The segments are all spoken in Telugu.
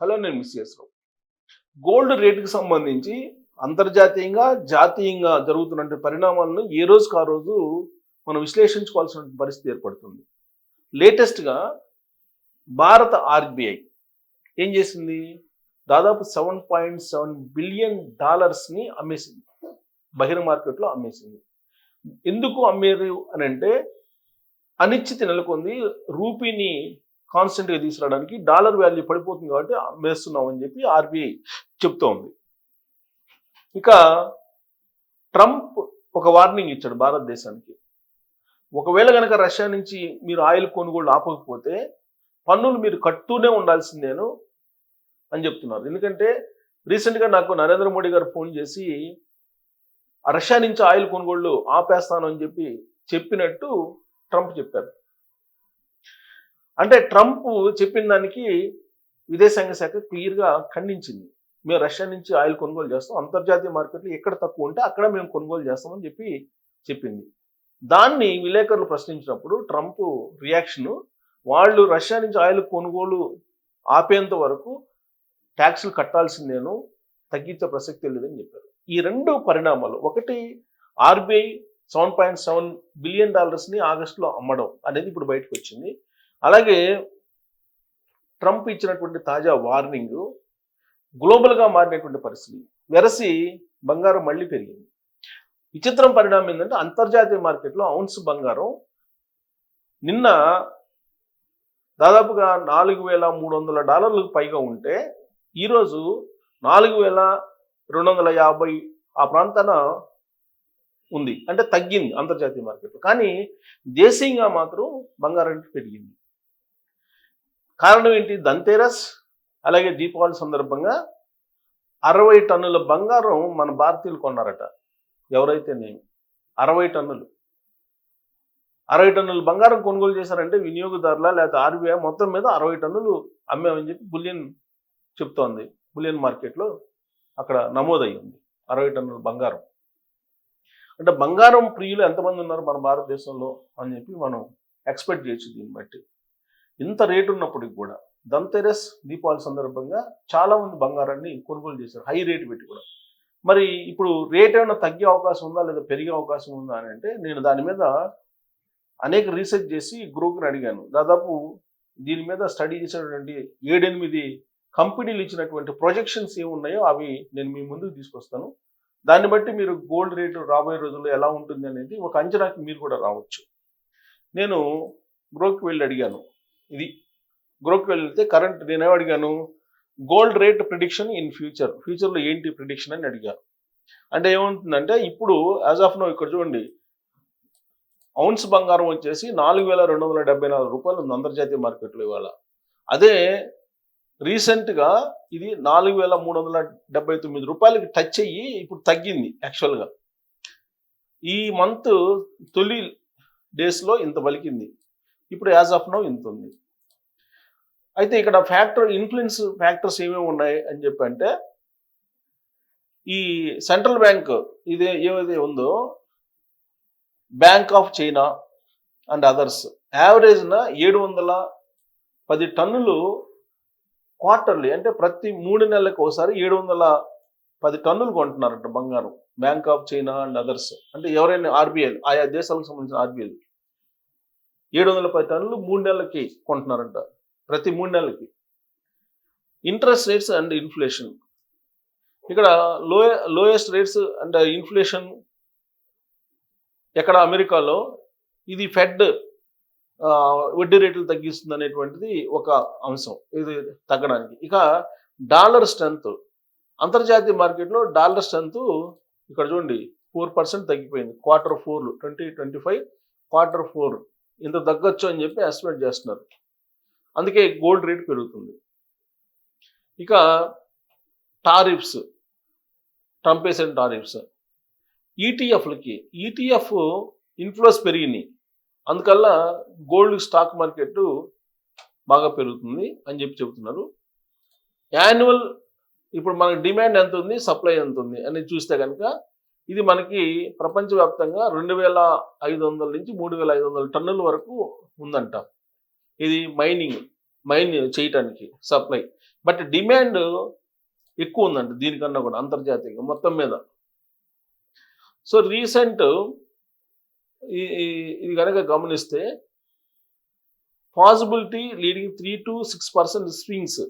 హలో నేను మిస్ చేసావు గోల్డ్ రేటుకి సంబంధించి అంతర్జాతీయంగా జాతీయంగా జరుగుతున్న పరిణామాలను ఏ రోజుకు ఆ రోజు మనం విశ్లేషించుకోవాల్సిన పరిస్థితి ఏర్పడుతుంది. లేటెస్ట్గా భారత ఆర్బీఐ ఏం చేసింది? దాదాపు సెవెన్ పాయింట్ సెవెన్ బిలియన్ డాలర్స్ని అమ్మేసింది. బహిరంగ మార్కెట్లో అమ్మేసింది. ఎందుకు అమ్మేరు అని అంటే అనిశ్చితి నెలకొంది. రూపీని కాన్స్టెంట్గా తీసుకురావడానికి డాలర్ వాల్యూ పడిపోతుంది కాబట్టి అమ్మేస్తున్నాం అని చెప్పి ఆర్బీఐ చెప్తోంది. ఇక ట్రంప్ ఒక వార్నింగ్ ఇచ్చాడు భారతదేశానికి. ఒకవేళ కనుక రష్యా నుంచి మీరు ఆయిల్ కొనుగోలు ఆపకపోతే పన్నులు మీరు కట్టూనే ఉండాల్సిందేను అని చెప్తున్నారు. ఎందుకంటే రీసెంట్గా నాకు నరేంద్ర మోడీ గారు ఫోన్ చేసి ఆ రష్యా నుంచి ఆయిల్ కొనుగోళ్ళు ఆపేస్తాను అని చెప్పి చెప్పినట్టు ట్రంప్ చెప్పారు. అంటే ట్రంప్ చెప్పిన దానికి విదేశాంగ శాఖ క్లియర్గా ఖండించింది. మేము రష్యా నుంచి ఆయిల్ కొనుగోలు చేస్తాం అంతర్జాతీయ మార్కెట్లో ఎక్కడ తక్కువ ఉంటే అక్కడ మేము కొనుగోలు చేస్తామని చెప్పి చెప్పింది. దాన్ని విలేకరులు ప్రశ్నించినప్పుడు ట్రంప్ రియాక్షన్ వాళ్ళు రష్యా నుంచి ఆయిల్ కొనుగోలు ఆపేంత వరకు ట్యాక్సులు కట్టాల్సిందేను తగ్గించే ప్రసక్తి లేదని చెప్పారు. ఈ రెండు పరిణామాలు ఒకటి RBI seven point seven billion డాలర్స్ని ఆగస్టులో అమ్మడం అనేది ఇప్పుడు బయటకు వచ్చింది. అలాగే ట్రంప్ ఇచ్చినటువంటి తాజా వార్నింగ్ గ్లోబల్గా మారినటువంటి పరిస్థితి. వెరసి బంగారం మళ్ళీ పెరిగింది. విచిత్రం పరిణామం ఏంటంటే అంతర్జాతీయ మార్కెట్లో ఔన్స్ బంగారం నిన్న దాదాపుగా నాలుగు వేల మూడు వందల డాలర్లకు పైగా ఉంటే ఈరోజు నాలుగు వేల రెండు వందల యాభై ఆ ప్రాంతాన ఉంది. అంటే తగ్గింది అంతర్జాతీయ మార్కెట్లో. కానీ దేశీయంగా మాత్రం బంగారం పెరిగింది. కారణం ఏంటి? దంతేరస్ అలాగే దీపావళి సందర్భంగా అరవై టన్నుల బంగారం మన భారతీయులు కొన్నారట. ఎవరైతే నేను అరవై టన్నులు. అరవై టన్నులు బంగారం కొనుగోలు చేశారంటే వినియోగదారుల లేకపోతే ఆర్బీఐ మొత్తం మీద అరవై టన్నులు అమ్మామని చెప్పి బులియన్ చెప్తోంది. బులియన్ మార్కెట్లో అక్కడ నమోదయ్యింది అరవై టన్నుల బంగారం. అంటే బంగారం ప్రియులు ఎంతమంది ఉన్నారు మన భారతదేశంలో అని చెప్పి మనం ఎక్స్పెక్ట్ చేయొచ్చు దీన్ని బట్టి. ఇంత రేటు ఉన్నప్పటికి కూడా దంతెరస్ దీపావళి సందర్భంగా చాలా మంది బంగారాన్ని కొనుగోలు చేశారు హై రేటు పెట్టి కూడా. మరి ఇప్పుడు రేట్ ఏమైనా తగ్గే అవకాశం ఉందా లేదా పెరిగే అవకాశం ఉందా అని అంటే నేను దాని మీద అనేక రీసెర్చ్ చేసి గ్రూప్ని అడిగాను. దాదాపు దీని మీద స్టడీ చేసినటువంటి ఏడెనిమిది కంపెనీలు ఇచ్చినటువంటి ప్రొజెక్షన్స్ ఏమున్నాయో అవి నేను మీ ముందుకు తీసుకొస్తాను. దాన్ని బట్టి మీరు గోల్డ్ రేటు రాబోయే రోజుల్లో ఎలా ఉంటుంది అనేది ఒక అంచనాకి మీరు కూడా రావచ్చు. నేను గ్రోకి వెళ్ళి అడిగాను. ఇది గ్రూప్కి వెళ్తే కరెంట్ నేనేం అడిగాను? Gold rate prediction in future. ఫ్యూచర్లో ఏంటి ప్రిడిక్షన్ అని అడిగాను అంటే ఏమవుతుందంటే ఇప్పుడు యాజ్ ఆఫ్ నో ఇక్కడ చూడండి. ఔన్స్ బంగారం వచ్చేసి నాలుగు వేల రెండు వందల డెబ్బై నాలుగు రూపాయలు ఉంది అంతర్జాతీయ మార్కెట్లో ఇవాళ. అదే రీసెంట్గా ఇది నాలుగు వేల మూడు వందల డెబ్బై తొమ్మిది రూపాయలకి టచ్ అయ్యి ఇప్పుడు తగ్గింది యాక్చువల్గా. ఈ మంత్ తొలి డేస్లో ఇంత పలికింది. ఇప్పుడు యాజ్ ఆఫ్ నో ఇంత ఉంది. అయితే ఇక్కడ ఫ్యాక్టర్ ఇన్ఫ్లుయెన్స్ ఫ్యాక్టర్స్ ఏమేమి ఉన్నాయి అని చెప్పి అంటే ఈ సెంట్రల్ బ్యాంక్ ఇది ఏదైతే ఉందో bank of China and others యావరేజ్న ఏడు వందల పది టన్నులు క్వార్టర్లీ అంటే ప్రతి మూడు నెలలకు ఒకసారి ఏడు వందల పది టన్నులు కొంటున్నారంట బంగారం. Bank of China and others అంటే ఎవరైనా ఆర్బీఐ ఆయా దేశాలకు సంబంధించిన ఆర్బీఐ ఏడు వందల పది టన్నులు మూడు నెలలకి కొంటున్నారంట. ప్రతి మూడు నెలలకి. ఇంట్రెస్ట్ రేట్స్ అండ్ ఇన్ఫ్లేషన్ ఇక్కడ లో లోయెస్ట్ రేట్స్ అండ్ ఇన్ఫ్లేషన్ ఎక్కడ అమెరికాలో ఇది ఫెడ్ వడ్డీ రేట్లు తగ్గిస్తుంది అనేటువంటిది ఒక అంశం. ఇది తగ్గడానికి. ఇక డాలర్ స్ట్రెంత్ అంతర్జాతీయ మార్కెట్లో డాలర్ స్ట్రెంత్ ఇక్కడ చూడండి ఫోర్ పర్సెంట్ తగ్గిపోయింది. క్వార్టర్ ఫోర్లు twenty twenty five quarter four. ఇంత తగ్గొచ్చు అని చెప్పి ఎస్టిమేట్ చేస్తున్నారు. అందుకే గోల్డ్ రేట్ పెరుగుతుంది. ఇక టారిఫ్స్ ట్రంప్ వేసిన టారిఫ్స్ ఈటీఎఫ్లకి ఈటీఎఫ్ ఇన్ఫ్లోస్ పెరిగినాయి. అందుకల్ల గోల్డ్ స్టాక్ మార్కెట్ బాగా పెరుగుతుంది అని చెప్పి చెబుతున్నారు. యాన్యువల్ ఇప్పుడు మనకు డిమాండ్ ఎంత ఉంది సప్లై ఎంత ఉంది అని చూస్తే కనుక ఇది మనకి ప్రపంచవ్యాప్తంగా రెండు వేల ఐదు వందల నుంచి మూడు వేల ఐదు వందల టన్నుల వరకు ఉందంట. ఇది మైనింగ్ మైన్ చేయటానికి సప్లై బట్ డిమాండ్ ఎక్కువ ఉందంట దీనికన్నా కూడా అంతర్జాతీయంగా మొత్తం మీద. సో రీసెంట్ ఇది కనుక గమనిస్తే possibility leading three to six percent swings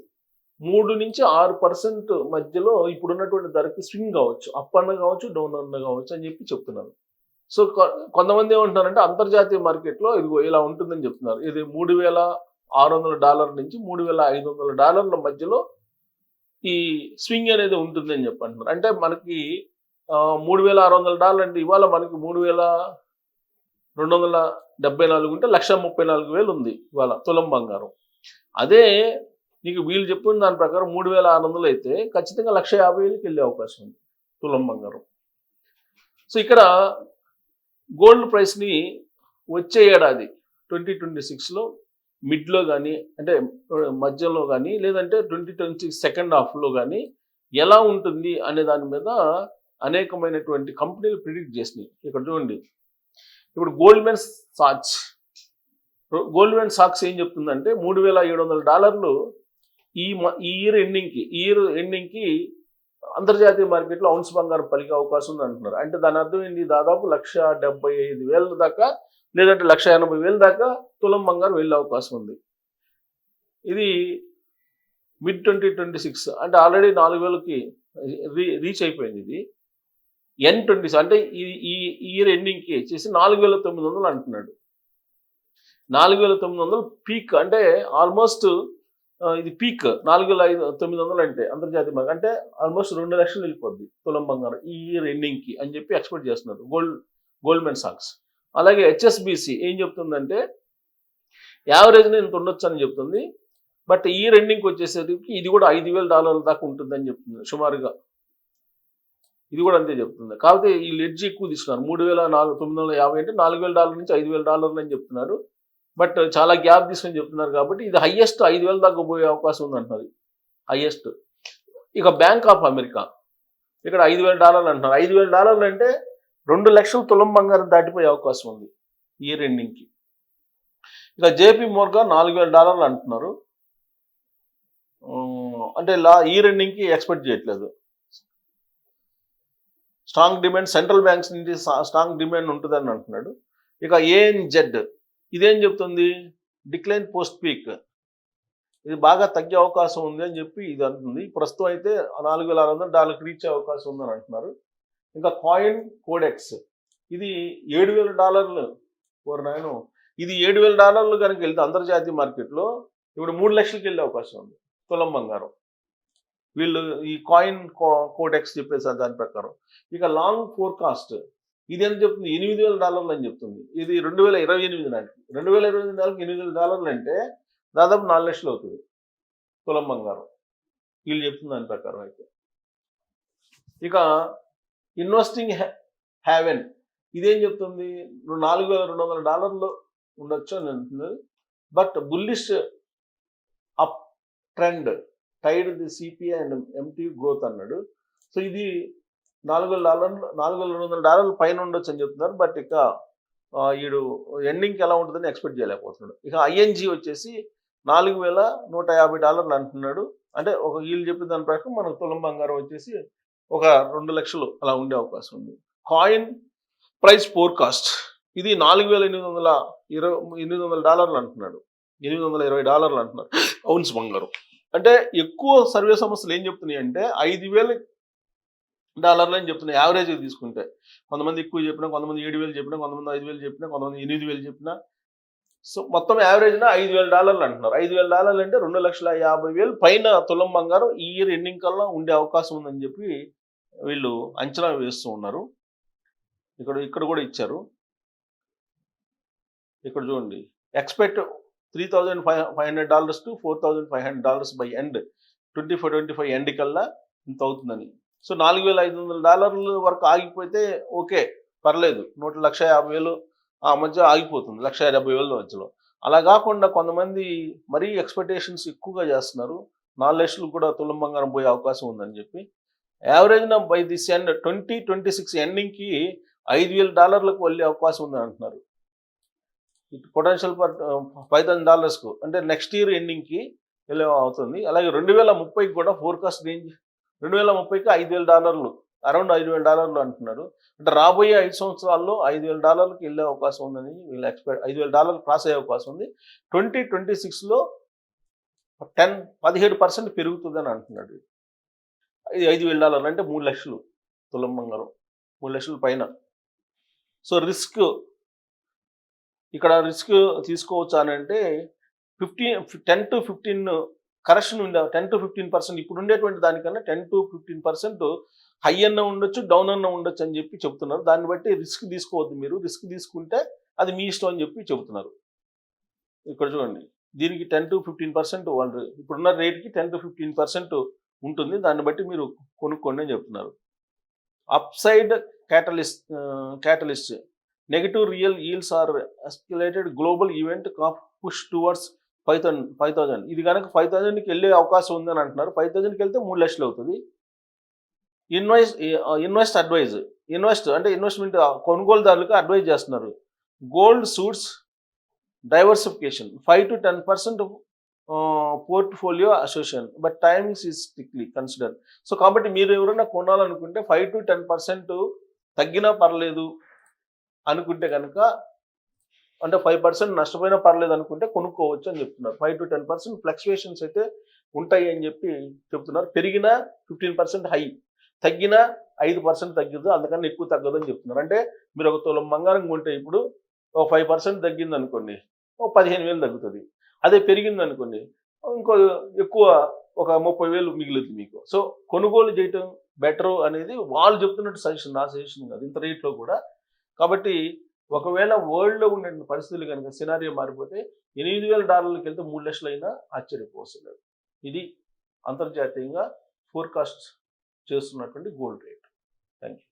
మూడు నుంచి ఆరు పర్సెంట్ మధ్యలో ఇప్పుడున్నటువంటి ధరకి స్వింగ్ కావచ్చు అప్ అన్న కావచ్చు డౌన్ అన్న కావచ్చు అని చెప్పి చెప్తున్నారు. సో కొ- కొంతమంది ఏమంటున్నారంటే అంతర్జాతీయ మార్కెట్లో ఇదిగో ఇలా ఉంటుందని చెప్తున్నారు. ఇది మూడు వేల ఆరు వందల డాలర్ నుంచి మూడు వేల ఐదు వందల డాలర్ల మధ్యలో ఈ స్వింగ్ అనేది ఉంటుందని చెప్పి అంటున్నారు. అంటే మనకి మూడు వేల ఆరు వందల డాలర్ అంటే ఇవాళ మనకి మూడు వేల రెండు వందల డెబ్బై నాలుగు ఉంటే లక్ష ముప్పై నాలుగు వేలు ఉంది ఇవాళ తులం బంగారం. అదే నీకు వీళ్ళు చెప్పిన దాని ప్రకారం మూడు వేల ఆరు వందలు అయితే ఖచ్చితంగా లక్ష యాభై వేలకి వెళ్ళే అవకాశం ఉంది తులం బంగారం. సో ఇక్కడ గోల్డ్ ప్రైస్ని వచ్చే ఏడాది ట్వంటీ ట్వంటీ సిక్స్లో మిడ్లో కానీ అంటే మధ్యలో కానీ లేదంటే ట్వంటీ ట్వంటీ సిక్స్ సెకండ్ హాఫ్లో కానీ ఎలా ఉంటుంది అనే దాని మీద అనేకమైనటువంటి కంపెనీలు ప్రిడిక్ట్ చేసినాయి. ఇక్కడ చూడండి. ఇప్పుడు గోల్డ్మెన్ సాక్స్. గోల్డ్మెన్ సాక్స్ ఏం చెప్తుందంటే మూడు వేల ఏడు వందల డాలర్లు ఈ మ- ఈ ఇయర్ ఎండింగ్కి ఈ ఇయర్ ఎండింగ్కి అంతర్జాతీయ మార్కెట్లో ఔన్స్ బంగారం పలికే అవకాశం ఉంది అంటున్నారు. అంటే దాని అర్థం ఏంటి? దాదాపు లక్ష డెబ్బై ఐదు వేల దాకా లేదంటే లక్ష ఎనభై వేల దాకా తులం బంగారం వెళ్ళే అవకాశం ఉంది. ఇది మిడ్ ట్వంటీ ట్వంటీ సిక్స్ అంటే ఆల్రెడీ నాలుగు వేలకి రీ రీచ్ అయిపోయింది ఇది. ఎన్ ట్వంటీ అంటే ఈ ఈ ఇయర్ ఎండింగ్కి వచ్చేసి నాలుగు వేల తొమ్మిది వందలు అంటున్నాడు. నాలుగు వేల తొమ్మిది వందలు పీక్ అంటే ఆల్మోస్ట్ ఇది పీక్ నాలుగు వేల ఐదు తొమ్మిది వందలు అంటే అంతర్జాతీయ మార్కెట్ అంటే ఆల్మోస్ట్ రెండు లక్షలు వెళ్ళిపోద్ది తులం బంగారం ఈ ఇయర్ ఎండింగ్కి అని చెప్పి ఎక్స్పెక్ట్ చేస్తున్నారు గోల్డ్ గోల్డ్మెన్ సాక్స్ అలాగే హెచ్ఎస్బిసి ఏం చెప్తుందంటే యావరేజ్ని ఇంత ఉండొచ్చు అని చెప్తుంది. బట్ ఈ రెండింగ్కి వచ్చేసరికి ఇది కూడా ఐదు వేల డాలర్ల దాకా ఉంటుందని చెప్తుంది సుమారుగా. ఇది కూడా అంతే చెప్తుంది. కాకపోతే ఈ లెడ్జ్ ఎక్కువ తీసుకున్నారు. మూడు వేల నాలుగు తొమ్మిది వందల యాభై అంటే నాలుగు వేల డాలర్ నుంచి ఐదు వేల డాలర్లు అని చెప్తున్నారు. బట్ చాలా గ్యాప్ తీసుకొని చెప్తున్నారు కాబట్టి ఇది హయ్యెస్ట్ ఐదు వేల దాకా పోయే అవకాశం ఉంది అంటున్నారు హయ్యెస్ట్ ఇక బ్యాంక్ ఆఫ్ అమెరికా ఇక్కడ ఐదు వేల డాలర్లు అంటున్నారు. ఐదు వేల డాలర్లు అంటే రెండు లక్షల తులం బంగారం దాటిపోయే అవకాశం ఉంది ఇయర్ ఎండింగ్కి ఇక జేపీ మోర్గా నాలుగు వేల డాలర్లు అంటున్నారు. అంటే లా ఇయర్ ఎండింగ్కి ఎక్స్పెక్ట్ చేయట్లేదు. స్ట్రాంగ్ డిమాండ్ సెంట్రల్ బ్యాంక్స్ నుంచి స్ట్రాంగ్ డిమాండ్ ఉంటుందని అంటున్నాడు. ఇక ఏఎన్జెడ్ ఇదేం చెప్తుంది? డిక్లైన్ పోస్ట్ పీక్ ఇది బాగా తగ్గే అవకాశం ఉంది అని చెప్పి ఇది అంటుంది. ప్రస్తుతం అయితే నాలుగు వేల ఆరు వందల డాలర్కి రీచ్ అయ్యే అవకాశం ఉందని అంటున్నారు. ఇంకా కాయిన్ కోడెక్స్ ఇది ఏడు వేల డాలర్లు. ఓర్ నాయను. ఇది ఏడు వేల డాలర్లు కనుక వెళ్తే అంతర్జాతీయ మార్కెట్లో ఇప్పుడు మూడు లక్షలకి వెళ్ళే అవకాశం ఉంది. తులం బంగారం. వీళ్ళు ఈ కాయిన్ కోడెక్స్ చెప్పేసారు దాని ప్రకారం. ఇక లాంగ్ ఫోర్కాస్ట్ ఇది ఎంత చెప్తుంది? ఎనిమిది వేల డాలర్లు అని చెప్తుంది. ఇది రెండు వేల ఇరవై ఎనిమిది నాటికి. రెండు వేల ఇరవై ఎనిమిది నాటికి ఎనిమిది వేల డాలర్లు అంటే దాదాపు నాలుగు లక్షలు అవుతుంది కులం బంగారం. వీళ్ళు చెప్తుంది దాని ప్రకారం అయితే. ఇక ఇన్వెస్టింగ్ హ్యావెన్ ఇదేం చెప్తుంది? నాలుగు వేల రెండు వందల డాలర్లు ఉండొచ్చు అని అంటున్నది. But bullish up trend tied the CPI and empty growth అన్నాడు. సో ఇది నాలుగు వేల డాలర్లు నాలుగు రెండు వందల డాలర్లు పైన ఉండొచ్చు అని చెప్తున్నారు. బట్ ఇక వీడు ఈడు ఎండింగ్కి ఎలా ఉంటుందని ఎక్స్పెక్ట్ చేయలేకపోతున్నాడు. ఇక ఐఎన్జి వచ్చేసి నాలుగు వేల నూట యాభై డాలర్లు అంటున్నాడు. అంటే ఒక వీళ్ళు చెప్పిన దాని ప్రకారం మనకు తులం బంగారం వచ్చేసి ఒక రెండు లక్షలు అలా ఉండే అవకాశం ఉంది. కాయిన్ ప్రైస్ ఫోర్కాస్ట్ ఇది నాలుగు వేల ఎనిమిది వందల ఇరవై ఎనిమిది వందల డాలర్లు అంటున్నాడు. ఎనిమిది వందల ఇరవై డాలర్లు అంటున్నారు అవున్స్ బంగారం. అంటే ఎక్కువ సర్వే సంస్థలు ఏం చెప్తున్నాయి అంటే ఐదు వేల డాలర్లు అని చెప్తున్నాయి యావరేజ్ తీసుకుంటే. కొంతమంది ఎక్కువ చెప్పినా కొంతమంది ఏడు వేలు చెప్పినా కొంతమంది ఐదు వేలు చెప్పినా కొంతమంది ఎనిమిది వేలు చెప్పినా. సో మొత్తం యావరేజ్న ఐదు వేల డాలర్లు అంటున్నారు. ఐదు వేల డాలర్లు అంటే రెండు లక్షల యాభై వేలు పైన తులం బంగారం ఈ ఇయర్ ఎండింగ్ కల్లా ఉండే అవకాశం ఉందని చెప్పి వీళ్ళు అంచనా వేస్తూ ఉన్నారు. ఇక్కడ ఇక్కడ కూడా ఇచ్చారు. ఇక్కడ చూడండి. Expect three thousand five five hundred dollars to four thousand five hundred dollars by end. Twenty five twenty five end కల్లా ఇంత అవుతుందని. సో నాలుగు వేల ఐదు వందల డాలర్ల వరకు ఆగిపోతే ఓకే పర్లేదు. నూట లక్ష యాభై వేలు ఆ మధ్య ఆగిపోతుంది లక్ష డెబ్బై వేల మధ్యలో. అలా కాకుండా కొంతమంది మరీ ఎక్స్పెక్టేషన్స్ ఎక్కువగా చేస్తున్నారు. నాలుగు లక్షలు కూడా తులం బంగారం పోయే అవకాశం ఉందని చెప్పి. యావరేజ్న by this end twenty twenty six ఎండింగ్కి ఐదు వేల డాలర్లకు వెళ్ళే అవకాశం ఉందని అంటున్నారు. పొటెన్షియల్ ఫర్ ఫైవ్ థౌసండ్ డాలర్స్కు అంటే నెక్స్ట్ ఇయర్ ఎండింగ్కి వెళ్ళే అవుతుంది. అలాగే రెండు వేల ముప్పైకి కూడా ఫోర్కాస్ట్ రేంజ్ రెండు వేల ముప్పైకి ఐదు వేల డాలర్లు అరౌండ్ ఐదు వేల డాలర్లు అంటున్నారు. అంటే రాబోయే ఐదు సంవత్సరాల్లో ఐదు వేల డాలర్లకు వెళ్ళే అవకాశం ఉందని వీళ్ళు ఎక్స్పెక్ట్ ఐదు వేల డాలర్లు క్రాస్ అయ్యే అవకాశం ఉంది. ట్వంటీ ట్వంటీ సిక్స్లో టెన్ పదిహేడు పర్సెంట్ పెరుగుతుందని అంటున్నాడు ఇది ఐదు వేల డాలర్లు అంటే మూడు లక్షలు తులం బంగారం మూడు లక్షల పైన. సో రిస్క్ ఇక్కడ రిస్క్ తీసుకోవచ్చు అని అంటే fifteen ten to fifteen correction ఉండే టెన్ టు ఫిఫ్టీన్ పర్సెంట్ ఇప్పుడు ఉండేటువంటి దానికన్నా ten to fifteen percent high అన్న ఉండొచ్చు డౌన్ అన్న ఉండొచ్చు అని చెప్పి చెప్తున్నారు దాన్ని బట్టి రిస్క్ తీసుకోవద్దు మీరు. రిస్క్ తీసుకుంటే అది మీ ఇష్టం అని చెప్పి చెబుతున్నారు. ఇక్కడ చూడండి. దీనికి టెన్ టు ఫిఫ్టీన్ పర్సెంట్ వాళ్ళు ఇప్పుడున్న రేట్కి టెన్ టు ఫిఫ్టీన్ పర్సెంట్ ఉంటుంది. దాన్ని బట్టి మీరు కొనుక్కోండి అని చెప్తున్నారు. Upside catalyst catalyst. Negative real yields are escalated global event push towards five thousand five thousand. ఇది కనుక ఫైవ్ థౌసండ్కి వెళ్ళే అవకాశం ఉందని అంటున్నారు. ఫైవ్ థౌసండ్కి వెళ్తే మూడు లక్షలు అవుతుంది. ఇన్వెస్ట్ ఇన్వెస్ట్ అడ్వైజ్ ఇన్వెస్ట్ అంటే ఇన్వెస్ట్మెంట్ కొనుగోలుదారులకు అడ్వైజ్ చేస్తున్నారు. Gold suits diversification five to ten percent portfolio association. But timings is strictly consider so కాబట్టి మీరు ఎవరైనా కొనాలనుకుంటే ఫైవ్ టు టెన్ పర్సెంట్ తగ్గినా పర్లేదు అనుకుంటే కనుక అంటే ఫైవ్ పర్సెంట్ నష్టపోయినా పర్లేదు అనుకుంటే కొనుక్కోవచ్చు అని చెప్తున్నారు. Five to ten percent fluctuations అయితే ఉంటాయి అని చెప్పి చెప్తున్నారు. పెరిగినా ఫిఫ్టీన్ పర్సెంట్ హై తగ్గినా ఐదు పర్సెంట్ తగ్గదు అందుకని ఎక్కువ తగ్గదు అని చెప్తున్నారు. అంటే మీరు ఒక తులం బంగారం కొంటే ఇప్పుడు ఒక ఫైవ్ పర్సెంట్ తగ్గింది అనుకోండి ఓ పదిహేను వేలు తగ్గుతుంది. అదే పెరిగింది అనుకోండి ఇంకో ఎక్కువ ఒక ముప్పై వేలు మిగులుతుంది మీకు. సో కొనుగోలు చేయటం బెటర్ అనేది వాళ్ళు చెప్తున్నట్టు సజెషన్ నా సజెషన్ కాదు. ఇంత రేట్లో కూడా. కాబట్టి ఒకవేళ వరల్డ్లో ఉండే పరిస్థితులు కనుక సినారియో మారిపోతే ఎనిమిది వేల డాలర్లకు వెళ్తే మూడు లక్షలు అయినా ఇది అంతర్జాతీయంగా ఫోర్కాస్ట్ చేస్తున్నటువంటి గోల్డ్ రేట్ థ్యాంక్ యూ